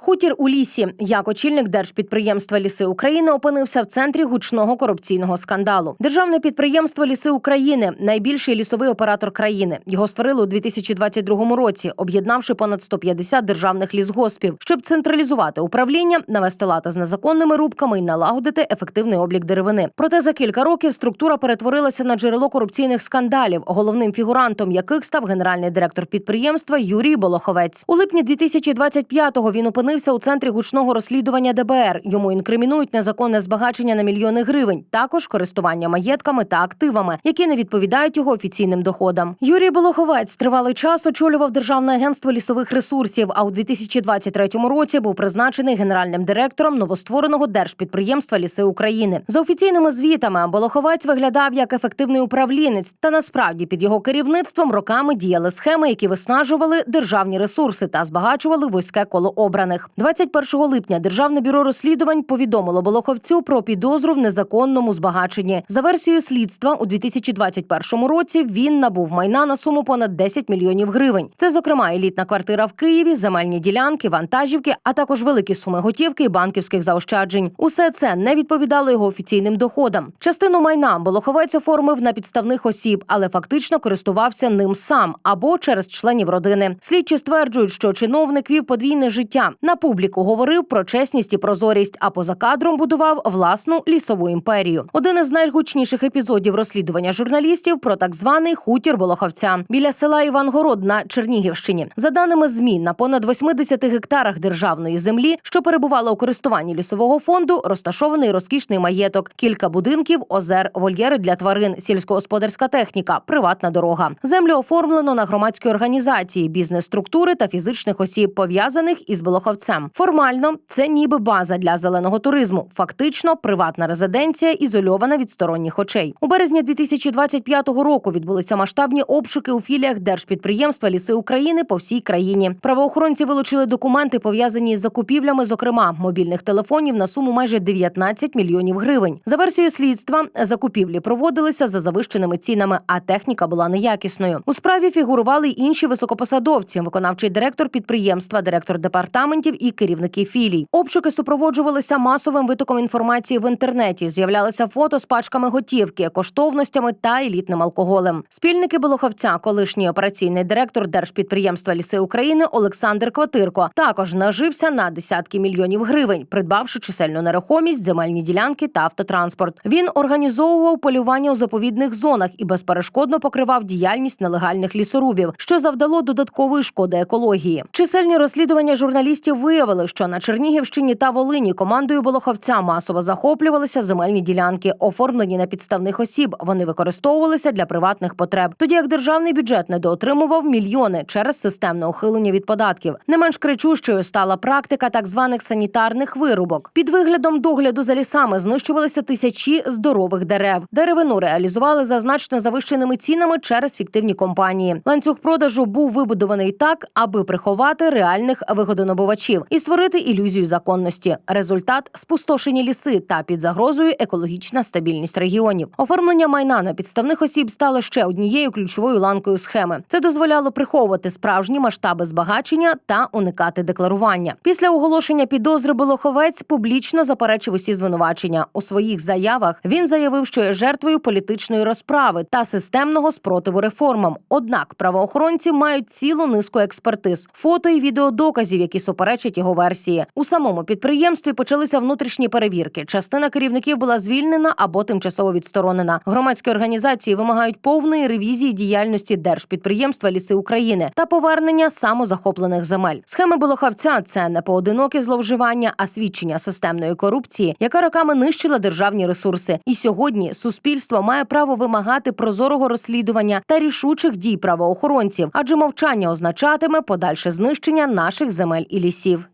Хутір у лісі, як очільник держпідприємства Ліси України опинився в центрі гучного корупційного скандалу. Державне підприємство Ліси України найбільший лісовий оператор країни. Його створили у 2022 році, об'єднавши понад 150 державних лісгоспів, щоб централізувати управління, навести лад з незаконними рубками і налагодити ефективний облік деревини. Проте за кілька років структура перетворилася на джерело корупційних скандалів, головним фігурантом яких став генеральний директор підприємства Юрій Болоховець. У липні 2025-го він опинився у центрі гучного розслідування ДБР. Йому інкримінують незаконне збагачення на мільйони гривень, також користування маєтками та активами, які не відповідають його офіційним доходам. Юрій Болоховець тривалий час очолював Державне агентство лісових ресурсів. А у 2023 році був призначений генеральним директором новоствореного держпідприємства Ліси України. За офіційними звітами Болоховець виглядав як ефективний управлінець, та насправді під його керівництвом роками діяли схеми, які виснажували державні ресурси та збагачували вузьке коло обраних. 21 липня Державне бюро розслідувань повідомило Болоховцю про підозру в незаконному збагаченні. За версією слідства, у 2021 році він набув майна на суму понад 10 мільйонів гривень. Це, зокрема, елітна квартира в Києві, земельні ділянки, вантажівки, а також великі суми готівки і банківських заощаджень. Усе це не відповідало його офіційним доходам. Частину майна Болоховець оформив на підставних осіб, але фактично користувався ним сам або через членів родини. Слідчі стверджують, що чиновник вів подвійне життя. На публіку говорив про чесність і прозорість, а поза кадром будував власну лісову імперію. Один із найгучніших епізодів розслідування журналістів про так званий хутір Болоховця біля села Івангород на Чернігівщині. За даними ЗМІ, на понад 80 гектарах державної землі, що перебувала у користуванні лісового фонду, розташований розкішний маєток, кілька будинків, озер, вольєри для тварин, сільськогосподарська техніка, приватна дорога. Землю оформлено на громадські організації, бізнес-структури та фізичних осіб, пов'язаних із Болоховцем. Формально це ніби база для зеленого туризму. Фактично, приватна резиденція, ізольована від сторонніх очей. У березні 2025 року відбулися масштабні обшуки у філіях держпідприємства Ліси України по всій країні. Правоохоронці вилучили документи, пов'язані з закупівлями, зокрема мобільних телефонів на суму майже 19 мільйонів гривень. За версією слідства, закупівлі проводилися за завищеними цінами, а техніка була неякісною. У справі фігурували й інші високопосадовці, виконавчий директор підприємства, директор департаментів і керівники філій. Обшуки супроводжувалися масовим витоком інформації в інтернеті. З'являлися фото з пачками готівки, коштовностями та елітним алкоголем. Спільники Болоховця, колишній операційний директор держпідприємства Ліси України Олександр Кватирко, також нажився на десятки мільйонів гривень, придбавши чисельну нерухомість, земельні ділянки та автотранспорт. Він організовував полювання у заповідних зонах і безперешкодно покривав діяльність нелегальних лісорубів, що завдало додаткової шкоди екології. Чисельні розслідування журналістів виявили, що на Чернігівщині та Волині командою Болоховця масово захоплювалися земельні ділянки, оформлені на підставних осіб. Вони використовувалися для приватних потреб. Тоді як державний бюджет недоотримував мільйони через системне ухилення від податків. Не менш кричущою стала практика так званих санітарних вирубок. Під виглядом догляду за лісами знищувалися тисячі здорових дерев. Деревину реалізували за значно завищеними цінами через фіктивні компанії. Ланцюг продажу був вибудований так, аби приховати реальних вигодонабувачів і створити ілюзію законності. Результат спустошені ліси та під загрозою екологічна стабільність регіонів. Оформлення майна на підставних осіб стало ще однією ключовою ланкою схеми. Це дозволяло приховувати справжні масштаби збагачення та уникати декларування. Після оголошення підозри Болоховець публічно заперечив усі звинувачення. У своїх заявах він заявив, що є жертвою політичної розправи та системного спротиву реформам. Однак правоохоронці мають цілу низку експертиз, фото і відеодоказів, які суперечать його версії. У самому підприємстві почалися внутрішні перевірки. Частина керівників була звільнена або тимчасово відсторонена. Громадські організації вимагають повної ревізії діяльності держпідприємства Ліси України та повернення самозахоплених земель. Схеми Болохавця – це не поодинокі зловживання, а свідчення системної корупції, яка роками нищила державні ресурси. І сьогодні суспільство має право вимагати прозорого розслідування та рішучих дій правоохоронців, адже мовчання означатиме подальше знищення наших земель і лісів висів.